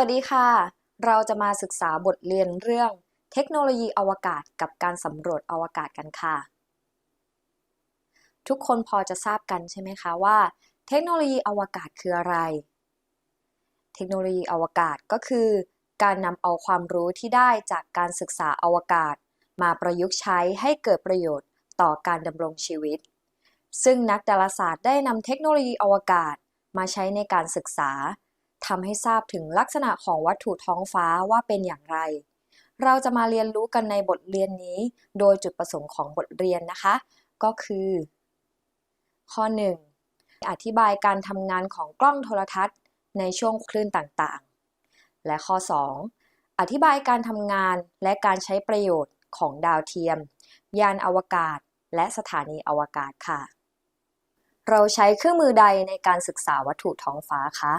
สวัสดีค่ะ เราจะมาศึกษาบทเรียนเรื่อง เทคโนโลยีอวกาศกับการสำรวจอวกาศกันค่ะ ทุกคนพอจะทราบกันใช่ไหมคะว่า เทคโนโลยีอวกาศคืออะไร เทคโนโลยีอวกาศก็คือ การนำเอาความรู้ที่ได้จากการศึกษาอวกาศ มาประยุกต์ใช้ให้เกิดประโยชน์ต่อการดำรงชีวิต ซึ่งนักดาราศาสตร์ได้นำเทคโนโลยีอวกาศมาใช้ในการศึกษา ทำให้ทราบถึงลักษณะของวัตถุท้องฟ้าว่าเป็นอย่างไร เราจะมาเรียนรู้กันในบทเรียนนี้ โดยจุดประสงค์ของบทเรียนนะคะ ก็คือ ข้อ 1. อธิบายการทำงานของกล้องโทรทัศน์ ในช่วงคลื่นต่างๆ และข้อ 2. อธิบายการทำงานและการใช้ประโยชน์ของดาวเทียม ยานอวกาศ และสถานีอวกาศค่ะ เราใช้เครื่องมือใดในการศึกษาวัตถุท้องฟ้าคะ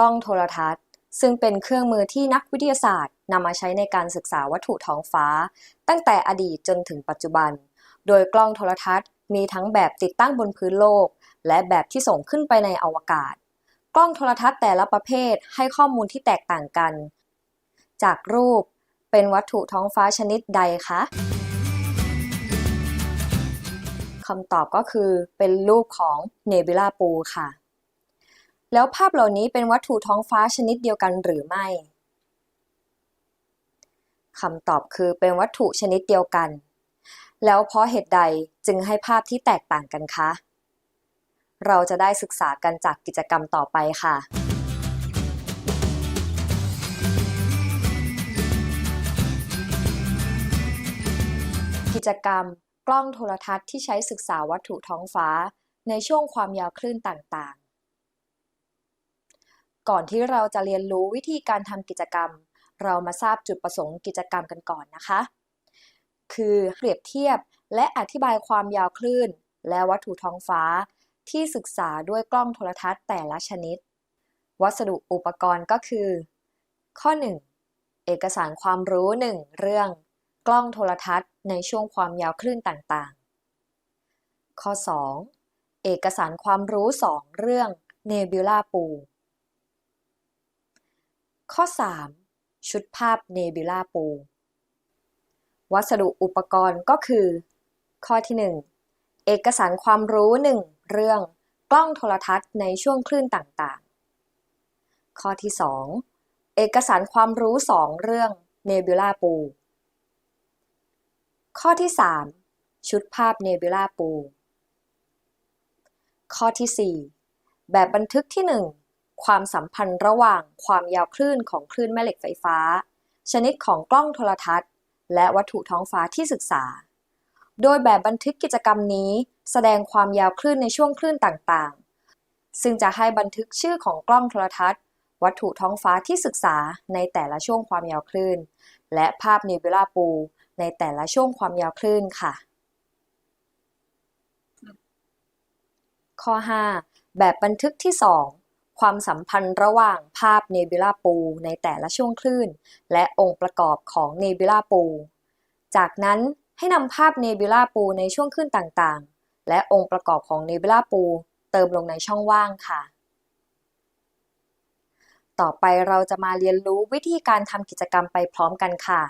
ล้องโทรทัศน์ ซึ่งเป็นเครื่องมือที่นักวิทยาศาสตร์นำมาใช้ในการศึกษาวัตถุท้องฟ้า ตั้งแต่อดีตจนถึงปัจจุบัน โดยกล้องโทรทัศน์ มีทั้งแบบติดตั้งบนพื้นโลก และแบบที่ส่งขึ้นไปในอวกาศ กล้องโทรทัศน์แต่ละประเภทให้ข้อมูลที่แตกต่างกัน จากรูปเป็นวัตถุท้องฟ้าชนิดใดคะคำตอบก็คือเป็นรูปของเนบิลาปูค่ะ แล้วภาพเหล่านี้เป็นวัตถุท้องฟ้าชนิดเดียวกันหรือไม่คำตอบคือเป็นวัตถุชนิดเดียวกัน แล้วเพราะเหตุใดจึงให้ภาพที่แตกต่างกันคะ เราจะได้ศึกษากันจากกิจกรรมต่อไปค่ะกิจกรรมกล้องโทรทัศน์ที่ใช้ศึกษาวัตถุท้องฟ้าในช่วงความยาวคลื่นต่าง ก่อนที่เราจะเรียนรู้วิธีการทำกิจกรรม เรามาทราบจุดประสงค์กิจกรรมกันก่อนนะคะ คือเปรียบเทียบและอธิบายความยาวคลื่น และวัตถุท้องฟ้า ที่ศึกษาด้วยกล้องโทรทัศน์แต่ละชนิด วัสดุอุปกรณ์ก็คือ ข้อ 1. เอกสารความรู้ 1 เรื่อง กล้องโทรทัศน์ในช่วงความยาวคลื่นต่างๆ ข้อ 2. เอกสารความรู้ 2 เรื่องเนบิวลาปู ข้อ 3. ชุดภาพเนบิวลาปู วัสดุอุปกรณ์ก็คือ ข้อที่ 1 เอกสารความรู้ 1 เรื่องกล้องโทรทัศน์ในช่วงคลื่นต่างๆ ข้อที่ 2 เอกสารความรู้ 2 เรื่องเนบิวลาปู ข้อที่ 3 ชุดภาพเนบิวลาปู ข้อที่ 4 แบบบันทึกที่ 1 ความสัมพันธ์ระหว่างความยาวคลื่นของคลื่นแม่เหล็กไฟฟ้า ชนิดของกล้องโทรทัศน์ และวัตถุท้องฟ้าที่ศึกษา โดยแบบบันทึกกิจกรรมนี้แสดงความยาวคลื่นในช่วงคลื่นต่างๆ ซึ่งจะให้บันทึกชื่อของกล้องโทรทัศน์ วัตถุท้องฟ้าที่ศึกษาในแต่ละช่วงความยาวคลื่น และภาพเนบิวลาปู ในแต่ละช่วงความยาวคลื่นค่ะ ข้อ 5 แบบบันทึกที่ 2 ความสัมพันธ์ระหว่างภาพเนบิวลาปูในแต่ละช่วงคลื่น และองค์ประกอบของเนบิวลาปูจากนั้นให้นำภาพเนบิวลาปูในช่วงคลื่นต่างๆ และองค์ประกอบของเนบิวลาปูเติมลงในช่องว่างค่ะ ต่อไปเราจะมาเรียนรู้วิธีการทำกิจกรรมไปพร้อมกันค่ะ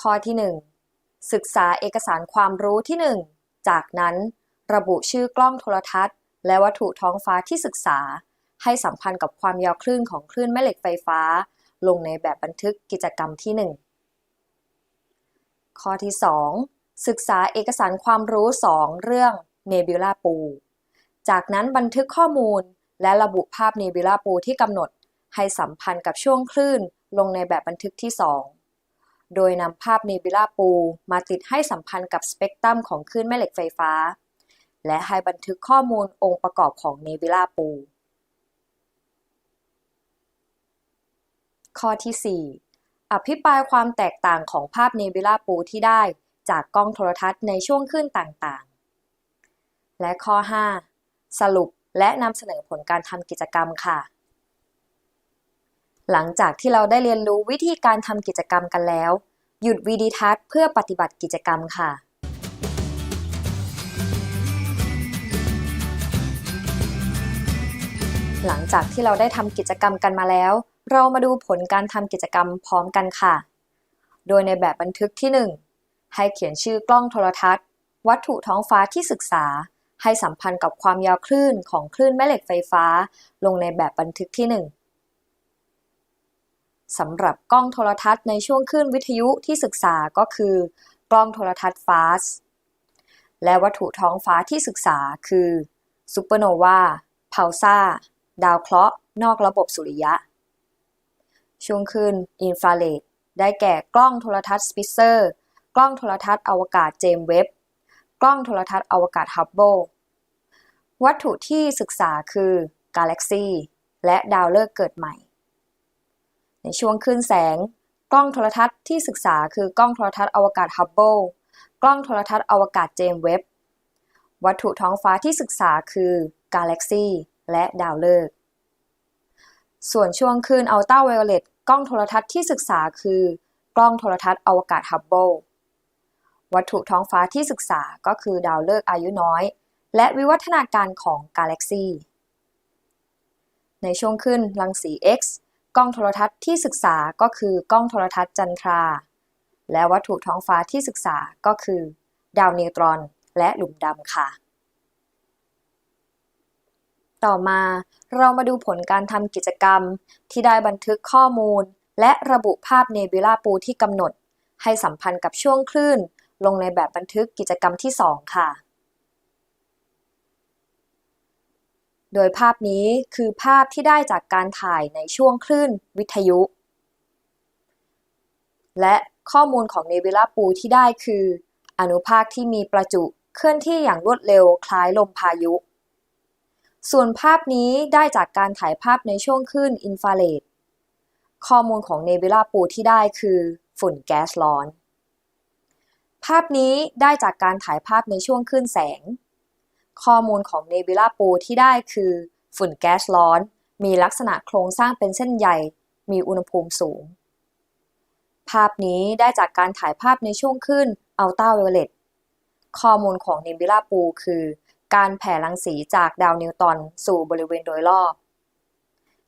ข้อที่ 1 ศึกษาเอกสารความรู้ที่ 1 จากนั้นระบุชื่อกล้องโทรทัศน์ และวัตถุท้องฟ้าที่ศึกษา ให้สัมพันธ์กับความยาวคลื่นของคลื่นแม่เหล็กไฟฟ้า ลงในแบบบันทึกกิจกรรมที่ 1 ข้อที่ 2 ศึกษาเอกสารความรู้ 2 เรื่องเนบิวลาปู จากนั้นบันทึกข้อมูลและระบุภาพเนบิวลาปูที่กำหนดให้สัมพันธ์กับช่วงคลื่นลงในแบบบันทึกที่ 2 โดยนำภาพเนบิวลาปูมาติดให้สัมพันธ์กับสเปกตรัมของคลื่นแม่เหล็กไฟฟ้า และให้บันทึกข้อมูลองค์ประกอบของเนบิวลาปู ข้อที่ 4 อภิปรายความแตกต่างของภาพเนบิลาปูที่ได้จากกล้องโทรทัศน์ในช่วงคลื่นต่างๆ และข้อ 5 สรุปและนำเสนอผลการทำกิจกรรมค่ะ หลังจากที่เราได้เรียนรู้วิธีการทำกิจกรรมกันแล้ว หยุดวีดีทัศน์เพื่อปฏิบัติกิจกรรมค่ะหลังจากที่เราได้ทำกิจกรรมกันมาแล้ว เรามาดูผลการทำกิจกรรมพร้อมกันค่ะ โดยในแบบบันทึกที่ 1 ให้เขียนชื่อกล้องโทรทัศน์ วัตถุท้องฟ้าที่ศึกษา ให้สัมพันธ์กับความยาวคลื่นของคลื่นแม่เหล็กไฟฟ้า ลงในแบบบันทึกที่ 1 สำหรับกล้องโทรทัศน์ในช่วงคลื่นวิทยุที่ศึกษาก็คือ กล้องโทรทัศน์ฟาสและวัตถุท้องฟ้าที่ศึกษาคือซูเปอร์โนวาพาลซาดาวเคราะห์ นอกระบบสุริยะ ช่วงคืนอินฟราเรดได้แก่กล้องโทรทัศน์สปิเซอร์ กล้องโทรทัศน์อวกาศเจมเว็บ กล้องโทรทัศน์อวกาศฮับเบิลวัตถุที่ศึกษาคือกาแล็กซีและดาวฤกษ์เกิดใหม่ ในช่วงคืนแสง กล้องโทรทัศน์ที่ศึกษาคือกล้องโทรทัศน์อวกาศฮับเบิลกล้องโทรทัศน์อวกาศเจมเว็บ วัตถุท้องฟ้าที่ศึกษาคือกาแล็กซีและดาวฤกษ์ ส่วนช่วงคลื่นอัลตราไวโอเลตกล้องโทรทัศน์ที่ศึกษาคือ กล้องโทรทัศน์อวกาศฮับเบิลวัตถุท้องฟ้าที่ศึกษาก็คือดาวฤกษ์อายุน้อย และวิวัฒนาการของกาแล็กซีในช่วงขึ้นรังสี X กล้องโทรทัศน์ที่ศึกษาก็คือกล้องโทรทัศน์จันทรา และวัตถุท้องฟ้าที่ศึกษาก็คือ ดาวนิวตรอน และหลุมดำค่ะ ต่อมาเรามาดูผลการทำกิจกรรม ที่ได้บันทึกข้อมูล และระบุภาพเนบิลาปูที่กำหนด ให้สัมพันธ์กับช่วงคลื่น ลงในแบบบันทึกกิจกรรมที่ 2 ค่ะ โดยภาพนี้คือภาพที่ได้จากการถ่ายในช่วงคลื่นวิทยุ และข้อมูลของเนบิลาปูที่ได้คือ อนุภาคที่มีประจุเคลื่อนที่อย่างรวดเร็วคล้ายลมพายุ ส่วนภาพนี้ได้จากการถ่ายภาพในช่วงคลื่นอินฟราเรดข้อมูลของเนบิลาปูที่ได้คือฝุ่นแก๊สร้อน ภาพนี้ได้จากการถ่ายภาพในช่วงคลื่นแสง ข้อมูลของเนบิลาปูที่ได้คือ ฝุ่นแก๊สร้อน มีลักษณะโครงสร้างเป็นเส้นใย มีอุณหภูมิสูง ภาพนี้ได้จากการถ่ายภาพในช่วงคลื่นอัลตราไวโอเลตข้อมูลของเนบิลาปูคือ การแผ่รังสีจากดาวนิวตอนสู่บริเวณโดยรอบ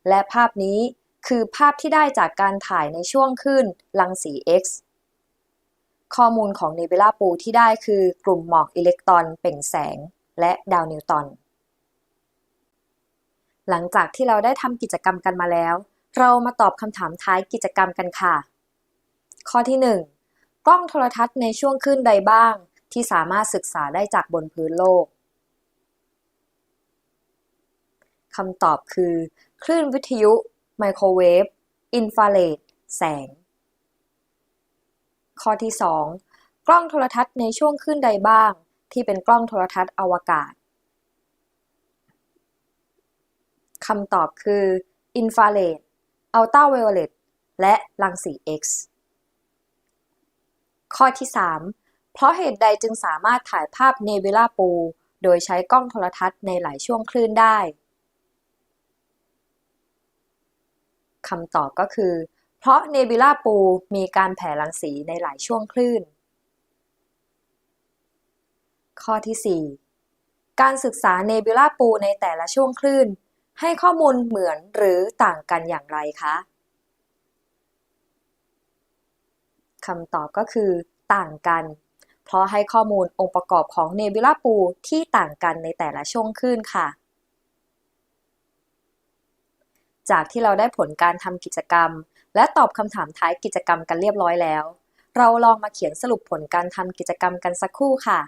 และภาพนี้คือภาพที่ได้จากการถ่ายในช่วงคลื่นรังสี X ข้อมูลของเนบิลาปูที่ได้คือกลุ่มหมอกอิเล็กตรอนเปล่งแสง และดาวนิวตอนหลังจากที่เราได้ทำกิจกรรมกันมาแล้ว เรามาตอบคำถามท้ายกิจกรรมกันค่ะ ข้อที่ 1 กล้องโทรทัศน์ในช่วงคลื่นใดบ้าง ที่สามารถศึกษาได้จากบนพื้นโลก คำตอบคือ คลื่นวิทยุ ไมโครเวฟ อินฟราเรด แสง ข้อที่ 2 กล้องโทรทัศน์ในช่วงคลื่นใดบ้าง ที่เป็นกล้องโทรทัศน์อวกาศคำตอบคืออินฟราเรด อัลตราไวโอเลต และรังสี X ข้อที่ 3 เพราะเหตุใดจึงสามารถถ่ายภาพเนบิลาปู โดยใช้กล้องโทรทัศน์ในหลายช่วงคลื่นได้ คำตอบก็คือ เพราะเนบิลาปูมีการแผ่รังสีในหลายช่วงคลื่น ข้อที่ 4 การศึกษาเนบิลาปูในแต่ละช่วงคลื่น ให้ข้อมูลเหมือนหรือต่างกันอย่างไรคะคำตอบก็คือ ต่างกัน เพราะให้ข้อมูลองค์ประกอบของเนบิลาปูที่ต่างกันในแต่ละช่วงคลื่นค่ะ จากที่เราได้ผลการทำกิจกรรม และตอบคำถามท้ายกิจกรรมกันเรียบร้อยแล้ว เราลองมาเขียนสรุปผลการทำกิจกรรมกันสักครู่ค่ะ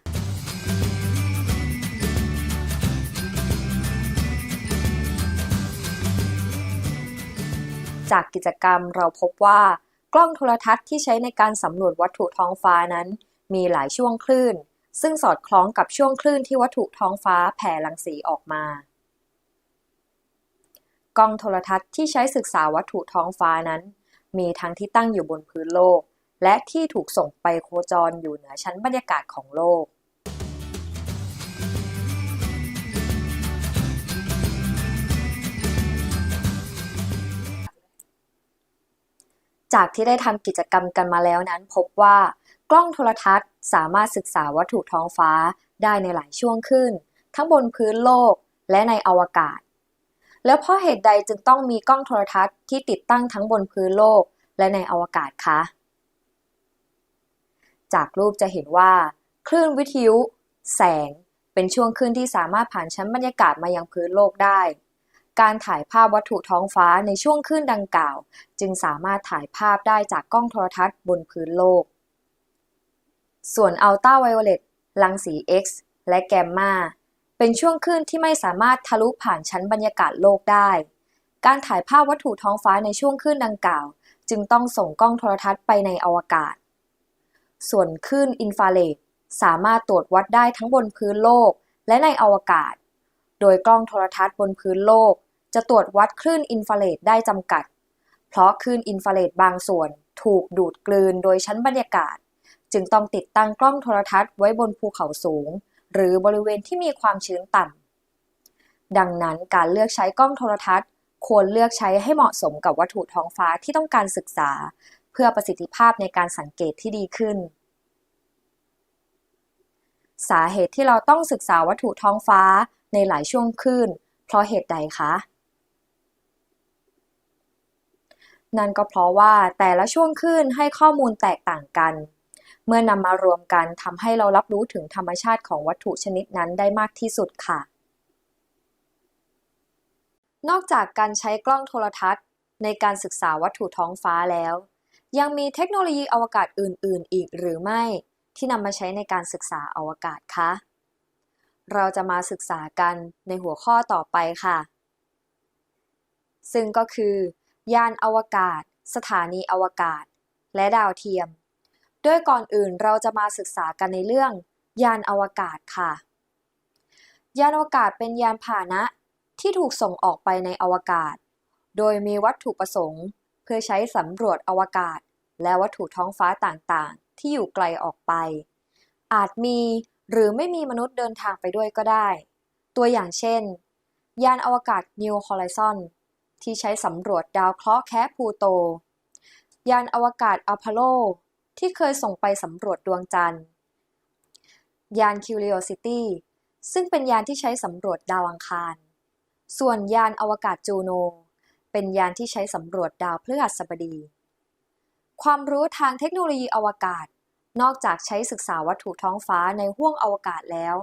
จากกิจกรรมเราพบว่ากล้องโทรทัศน์ที่ใช้ในการสำรวจวัตถุท้องฟ้านั้น มีหลายช่วงคลื่น ซึ่งสอดคล้องกับช่วงคลื่นที่วัตถุท้องฟ้าแผ่รังสีออกมา กล้องโทรทัศน์ที่ใช้ศึกษาวัตถุท้องฟ้านั้น มีทั้งที่ตั้งอยู่บนพื้นโลก และที่ถูกส่งไปโคจรอยู่เหนือชั้นบรรยากาศของโลกจากที่ได้ทำกิจกรรมกันมาแล้วนั้น พบว่ากล้องโทรทัศน์สามารถศึกษาวัตถุท้องฟ้าได้ในหลายช่วงขึ้น ทั้งบนพื้นโลกและในอวกาศ แล้วเพราะเหตุใดจึงต้องมีกล้องโทรทัศน์ที่ติดตั้งทั้งบนพื้นโลกและในอวกาศคะ จากรูปจะเห็นว่า คลื่นวิทยุ แสง เป็นช่วงคลื่นที่สามารถผ่านชั้นบรรยากาศมายังพื้นโลกได้ การถ่ายภาพวัตถุท้องฟ้าในช่วงคลื่นดังกล่าว จึงสามารถถ่ายภาพได้จากกล้องโทรทัศน์บนพื้นโลก ส่วนอัลตราไวโอเลตรังสี X และแกมมา เป็นช่วงคลื่นที่ไม่สามารถทะลุผ่านชั้นบรรยากาศโลกได้ การถ่ายภาพวัตถุท้องฟ้าในช่วงคลื่นดังกล่าว จึงต้องส่งกล้องโทรทัศน์ไปในอวกาศ ส่วนคลื่นอินฟราเรดสามารถตรวจวัดได้ทั้งบนพื้นโลกและในอวกาศ โดยกล้องโทรทัศน์บนพื้นโลก จะตรวจวัดคลื่นอินฟราเรดได้จำกัด เพราะคลื่นอินฟราเรดบางส่วน ถูกดูดกลืนโดยชั้นบรรยากาศ จึงต้องติดตั้งกล้องโทรทัศน์ไว้บนภูเขาสูง หรือบริเวณที่มีความชื้นต่ำ ดังนั้นการเลือกใช้กล้องโทรทัศน์ ควรเลือกใช้ให้เหมาะสมกับวัตถุท้องฟ้าที่ต้องการศึกษา เพื่อประสิทธิภาพในการสังเกตที่ดีขึ้น สาเหตุที่เราต้องศึกษาวัตถุท้องฟ้าในหลายช่วงคลื่น เพราะเหตุใดคะนั่นก็เพราะว่าแต่ละช่วงคลื่นให้ข้อมูลแตกต่างกัน เมื่อนำมารวมกันทำให้เรารับรู้ถึงธรรมชาติของวัตถุชนิดนั้นได้มากที่สุดค่ะ นอกจากการใช้กล้องโทรทัศน์ ในการศึกษาวัตถุท้องฟ้าแล้ว ยังมีเทคโนโลยีอวกาศอื่น ๆ อีกหรือไม่ ที่นำมาใช้ในการศึกษาอวกาศคะ เราจะมาศึกษากันในหัวข้อต่อไปค่ะ ซึ่งก็คือ ยานอวกาศ สถานีอวกาศ และดาวเทียม โดยก่อนอื่นเราจะมาศึกษากันในเรื่อง ยานอวกาศค่ะ ยานอวกาศเป็นยานพาหนะที่ถูกส่งออกไปในอวกาศ โดยมีวัตถุประสงค์ เพื่อใช้สำรวจอวกาศ และวัตถุท้องฟ้าต่างๆ ที่อยู่ไกลออกไป อาจมีหรือไม่มีมนุษย์เดินทางไปด้วยก็ได้ ตัวอย่างเช่น ยานอวกาศ New Horizon ที่ใช้สำรวจดาวเคราะห์แคะพูโต ยานอวกาศอพอลโล ที่เคยส่งไปสำรวจดวงจันทร์ ยาน Curiosity ซึ่งเป็นยานที่ใช้สำรวจดาวอังคาร ส่วนยานอวกาศจูโน เป็นยานที่ใช้สำรวจดาวพฤหัสบดี ความรู้ทางเทคโนโลยีอวกาศ นอกจากใช้ศึกษาวัตถุท้องฟ้าในห้วงอวกาศแล้ว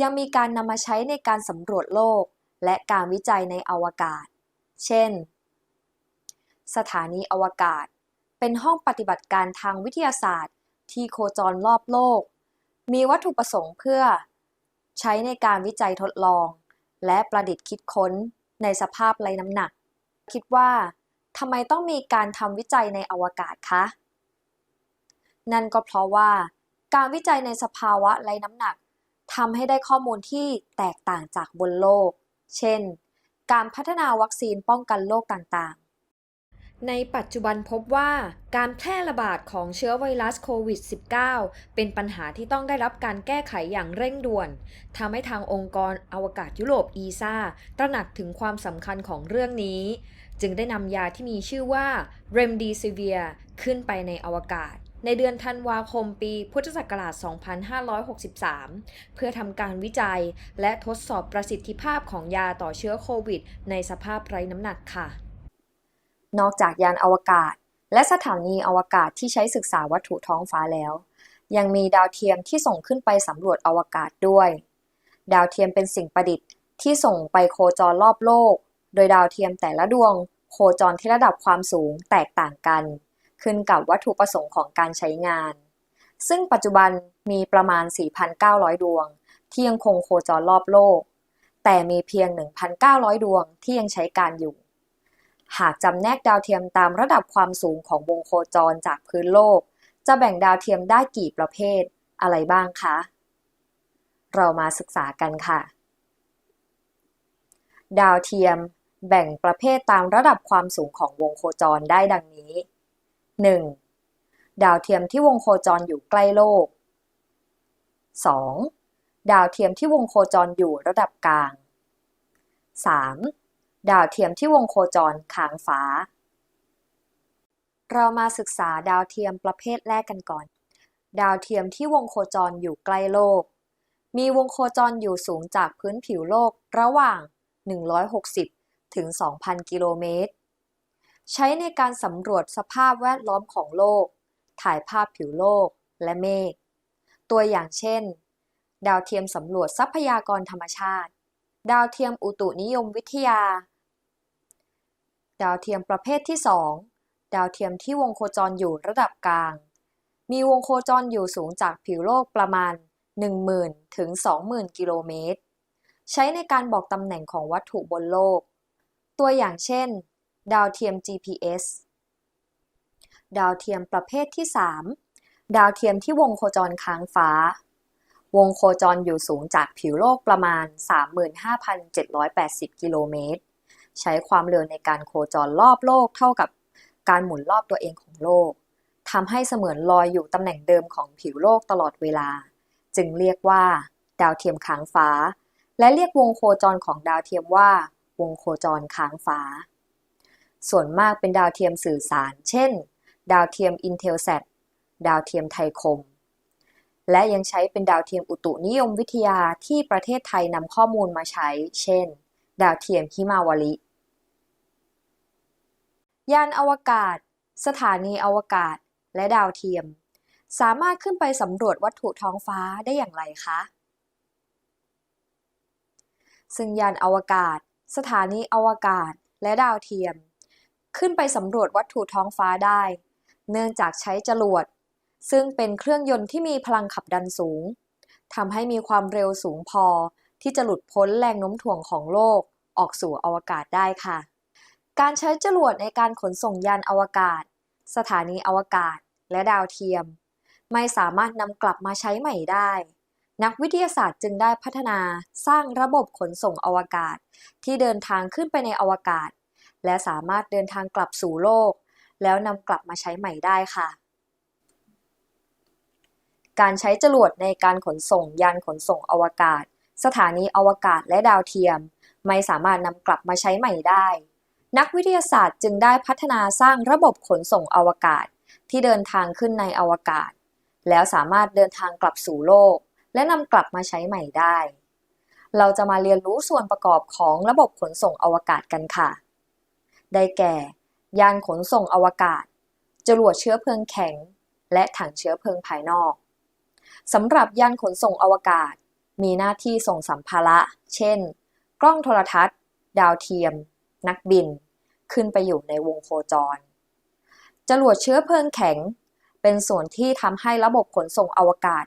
ยังมีการนำมาใช้ในการสำรวจโลก และการวิจัยในอวกาศ เช่น สถานีอวกาศ เป็นห้องปฏิบัติการทางวิทยาศาสตร์ ที่โคจรรอบโลก มีวัตถุประสงค์เพื่อ ใช้ในการวิจัยทดลอง และประดิษฐ์คิดค้นในสภาพไร้น้ำหนัก คิดว่าทำไมต้องมีการทำวิจัยในอวกาศคะ นั่นก็เพราะว่า การวิจัยในสภาวะไร้น้ำหนักทำให้ได้ข้อมูลที่แตกต่างจากบนโลก เช่น การพัฒนาวัคซีนป้องกันโรคต่างๆ ในปัจจุบันพบว่าการแพร่ระบาดของเชื้อไวรัสโควิด -19 เป็นปัญหาที่ต้องได้รับการแก้ไขอย่างเร่งด่วนทำให้ทางองค์กรอวกาศยุโรป ESA ตระหนักถึงความสำคัญของเรื่องนี้ จึงได้นำยาที่มีชื่อว่า Remdesivir ขึ้นไปในอวกาศในเดือนธันวาคมปีพุทธศักราช 2563 เพื่อทำการวิจัยและทดสอบประสิทธิภาพของยาต่อเชื้อโควิด ในสภาพไร้น้ำหนักค่ะ นอกจากยานอวกาศ และสถานีอวกาศที่ใช้ศึกษาวัตถุท้องฟ้าแล้ว ยังมีดาวเทียมที่ส่งขึ้นไปสำรวจอวกาศด้วย ดาวเทียมเป็นสิ่งประดิษฐ์ที่ส่งไปโคจรรอบโลก โดยดาวเทียมแต่ละดวง โคจรที่ระดับความสูงแตกต่างกัน ขึ้นกับวัตถุประสงค์ของการใช้งาน ซึ่งปัจจุบันมีประมาณ 4,900 ดวง ที่ยังคงโคจรรอบโลก แต่มีเพียง 1,900 ดวงที่ยังใช้การอยู่ หากจำแนกดาวเทียมตามระดับความสูงของวงโคจรจากพื้นโลก จะแบ่งดาวเทียมได้กี่ประเภท อะไรบ้างคะ เรามาศึกษากันค่ะ ดาวเทียมแบ่งประเภทตามระดับความสูงของวงโคจรได้ดังนี้ 1. ดาวเทียมที่วงโคจรอยู่ใกล้โลก 2. ดาวเทียมที่วงโคจรอยู่ระดับกลาง 3. ดาวเทียมที่วงโคจรค้างฟ้า เรามาศึกษาดาวเทียมประเภทแรกกันก่อน ดาวเทียมที่วงโคจรอยู่ใกล้โลก มีวงโคจรอยู่สูงจากพื้นผิวโลกระหว่าง 160 ถึง 2,000 กิโลเมตร ใช้ในการสำรวจสภาพแวดล้อมของโลก ถ่ายภาพผิวโลกและเมฆ ตัวอย่างเช่น ดาวเทียมสำรวจทรัพยากรธรรมชาติ ดาวเทียมอุตุนิยมวิทยา ดาวเทียมประเภทที่ 2 ดาวเทียมที่วงโคจรอยู่ระดับกลาง มีวงโคจรอยู่สูงจากผิวโลกประมาณ 10,000 ถึง 20,000 กิโลเมตร ใช้ในการบอกตำแหน่งของวัตถุบนโลก ตัวอย่างเช่น ดาวเทียม GPS ดาวเทียมประเภทที่ 3 ดาวเทียมที่วงโคจรค้างฟ้า วงโคจรอยู่สูงจากผิวโลกประมาณ 35,780 กิโลเมตร ใช้ความเร็วในการโคจรรอบโลกเท่ากับการหมุนรอบตัวเองของโลกทำให้เสมือนลอยอยู่ตำแหน่งเดิมของผิวโลกตลอดเวลา จึงเรียกว่า ดาวเทียมค้างฟ้า และเรียกวงโคจรของดาวเทียมว่า วงโคจรค้างฟ้า ส่วนมากเป็นดาวเทียมสื่อสาร เช่น ดาวเทียม Intelsat ดาวเทียมไทยคม และยังใช้เป็นดาวเทียมอุตุนิยมวิทยาที่ประเทศไทยนำข้อมูลมาใช้ เช่น ดาวเทียมฮิมาวาลิ ยานอวกาศ สถานีอวกาศ และดาวเทียม สามารถขึ้นไปสำรวจวัตถุท้องฟ้าได้อย่างไรคะ ซึ่งยานอวกาศ สถานีอวกาศ และดาวเทียม ขึ้นไปสำรวจวัตถุท้องฟ้าได้ เนื่องจากใช้จรวด ซึ่งเป็นเครื่องยนต์ที่มีพลังขับดันสูงทำให้มีความเร็วสูงพอที่จะหลุดพ้นแรงโน้มถ่วงของโลกออกสู่อวกาศได้ค่ะ การใช้จรวดในการขนส่งยานอวกาศ สถานีอวกาศ และดาวเทียม ไม่สามารถนำกลับมาใช้ใหม่ได้ นักวิทยาศาสตร์จึงได้พัฒนาสร้างระบบขนส่งอวกาศ ที่เดินทางขึ้นไปในอวกาศ และสามารถเดินทางกลับสู่โลก แล้วนำกลับมาใช้ใหม่ได้ค่ะการใช้จรวดในการขนส่งยานขนส่งอวกาศ สถานีอวกาศและดาวเทียม ไม่สามารถนำกลับมาใช้ใหม่ได้ นักวิทยาศาสตร์จึงได้พัฒนาสร้างระบบขนส่งอวกาศที่เดินทางขึ้นในอวกาศ แล้วสามารถเดินทางกลับสู่โลก และนำกลับมาใช้ใหม่ได้ เราจะมาเรียนรู้ส่วนประกอบของระบบขนส่งอวกาศกันค่ะ ได้แก่ ยานขนส่งอวกาศ จรวดเชื้อเพลิงแข็ง และถังเชื้อเพลิงภายนอกสำหรับยานขนส่งอวกาศ มีหน้าที่ส่งสัมภาระ เช่น กล้องโทรทัศน์ ดาวเทียม นักบิน ขึ้นไปอยู่ในวงโคจร จรวดเชื้อเพลิงแข็ง เป็นส่วนที่ทำให้ระบบขนส่งอวกาศ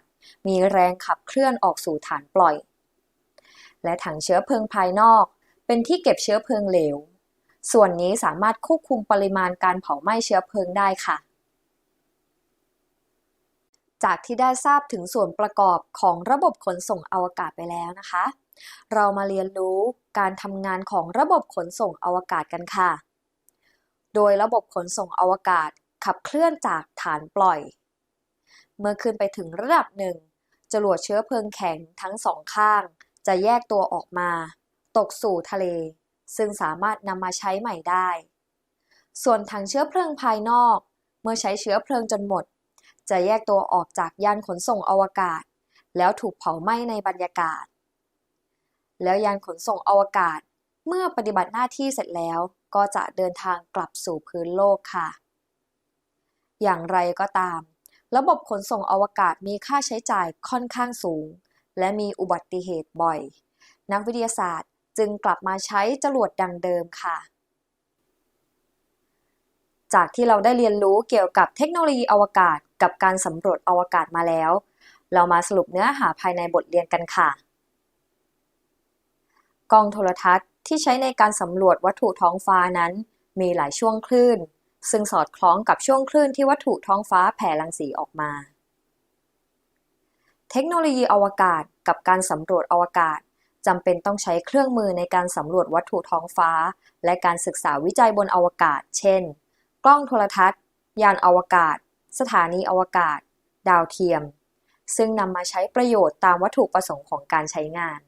มีแรงขับเคลื่อนออกสู่ฐานปล่อย และถังเชื้อเพลิงภายนอกเป็นที่เก็บเชื้อเพลิงเหลว ส่วนนี้สามารถควบคุมปริมาณการเผาไหม้เชื้อเพลิงได้ค่ะ จากที่ได้ทราบถึงส่วนประกอบของระบบขนส่งอวกาศไปแล้วนะคะ เรามาเรียนรู้การทำงานของระบบขนส่งอวกาศกันค่ะ โดยระบบขนส่งอวกาศขับเคลื่อนจากฐานปล่อย เมื่อขึ้นไปถึงระดับหนึ่ง จรวดเชื้อเพลิงแข็งทั้งสองข้าง จะแยกตัวออกมา ตกสู่ทะเล ซึ่งสามารถนำมาใช้ใหม่ได้ ส่วนถังเชื้อเพลิงภายนอก เมื่อใช้เชื้อเพลิงจนหมด จะแยกตัวออกจากยานขนส่งอวกาศ แล้วถูกเผาไหม้ในบรรยากาศ แล้วยานขนส่งอวกาศ เมื่อปฏิบัติหน้าที่เสร็จแล้วก็จะเดินทางกลับสู่พื้นโลกค่ะ อย่างไรก็ตาม ระบบขนส่งอวกาศมีค่าใช้จ่ายค่อนข้างสูง และมีอุบัติเหตุบ่อย นักวิทยาศาสตร์จึงกลับมาใช้จรวดดังเดิมค่ะ จากที่เราได้เรียนรู้เกี่ยวกับเทคโนโลยีอวกาศกับการสำรวจอวกาศมาแล้ว เรามาสรุปเนื้อหาภายในบทเรียนกันค่ะ กล้องโทรทัศน์ที่ใช้ในการสำรวจวัตถุท้องฟ้านั้น มีหลายช่วงคลื่น ซึ่งสอดคล้องกับช่วงคลื่นที่วัตถุท้องฟ้าแผ่รังสีออกมา เทคโนโลยีอวกาศกับการสำรวจอวกาศจำเป็นต้องใช้เครื่องมือในการสำรวจวัตถุท้องฟ้า และการศึกษาวิจัยบนอวกาศ เช่น กล้องโทรทัศน์ ยานอวกาศ สถานีอวกาศ ดาวเทียม ซึ่งนำมาใช้ประโยชน์ตามวัตถุประสงค์ของการใช้งาน